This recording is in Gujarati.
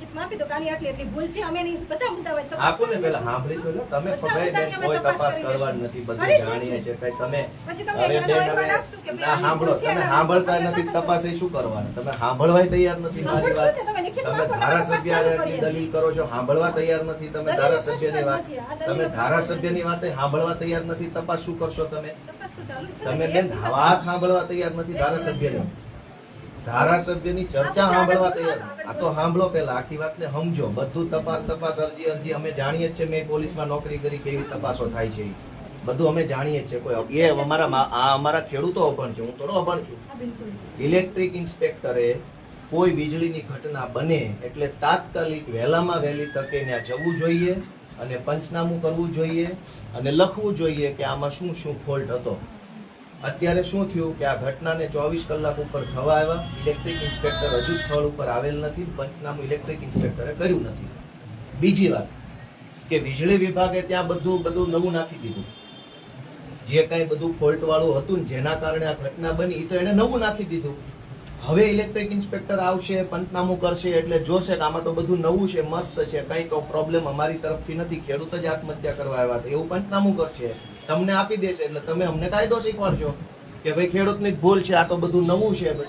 લેખિતમાં આપી દો કે આટલી એટલી ભૂલ છે અમે નહીં બધા મુદ્દા હોય આપો ને પેલા સાંભળી તો તમે ફગાઈ બેન કોઈ તપાસ કરવા નથી બધું જાણીએ. છે કઈ તમે પછી તમે ના સાંભળો તમે સાંભળતા નથી. તપાસ એ શું કરવાનું તમે સાંભળવાય તૈયાર નથી મારી વાત તમે ધારાસભ્ય. દલીલ કરો છો સાંભળવા તૈયાર નથી તમે ધારાસભ્યની વાત તમે. ધારાસભ્યની વાત સાંભળવા તૈયાર નથી તપાસ શું કરશો તમે તમે બેન વાત સાંભળવા તૈયાર નથી ધારાસભ્યની ધારાસભ્યની ચર્ચા સાંભળવા તૈયાર. આ તો સાંભળો પેલા આખી વાતને સમજો. બધું તપાસ તપાસ અરજી અરજી. અમે જાણીએ છીએ મેં પોલીસમાં નોકરી કરી કેવી તપાસો થાય છે બધું અમે જાણીએ છીએ. કોઈ એ અમારા આ અમારા ખેડૂતો અભણ છે. હું થોડો અભણ છું. ઇલેક્ટ્રિક ઇન્સ્પેક્ટરે કોઈ વીજળીની ઘટના બને એટલે તાત્કાલિક વહેલામાં વહેલી તકે ત્યાં જવું જોઈએ અને પંચનામું કરવું જોઈએ અને લખવું જોઈએ કે આમાં શું શું ફોલ્ટ હતો. અત્યારે શું થયું કે આ ઘટનાને ચોવીસ કલાક ઉપર થવા આવ્યા. ઇલેક્ટ્રિક ઇન્સ્પેક્ટર હજુ સ્થળ ઉપર આવેલ નથી, પંચનામું ઇલેક્ટ્રિક ઇન્સ્પેક્ટરે કર્યું નથી. બીજી વાત કે વીજળી વિભાગે ત્યાં બધું બધું નવું નાખી દીધું. જે કાંઈ બધું ફોલ્ટ વાળું હતું જેના કારણે આ ઘટના બની તો એને નવું નાખી દીધું. હવે ઇલેક્ટ્રિક ઇન્સ્પેક્ટર આવશે, પંચનામું કરશે, એટલે જોશે કે આમાં તો બધું નવું છે, મસ્ત છે, કંઈ તો પ્રોબ્લેમ અમારી તરફથી નથી. ખેડૂત જ આત્મહત્યા કરવા આવ્યા એવું પંચનામું કરશે. તમને આપી દેશે એટલે તમે અમને કાયદો શીખવાડશો કે ભાઈ ખેડૂતની ભૂલ છે, આ તો બધું નવું છે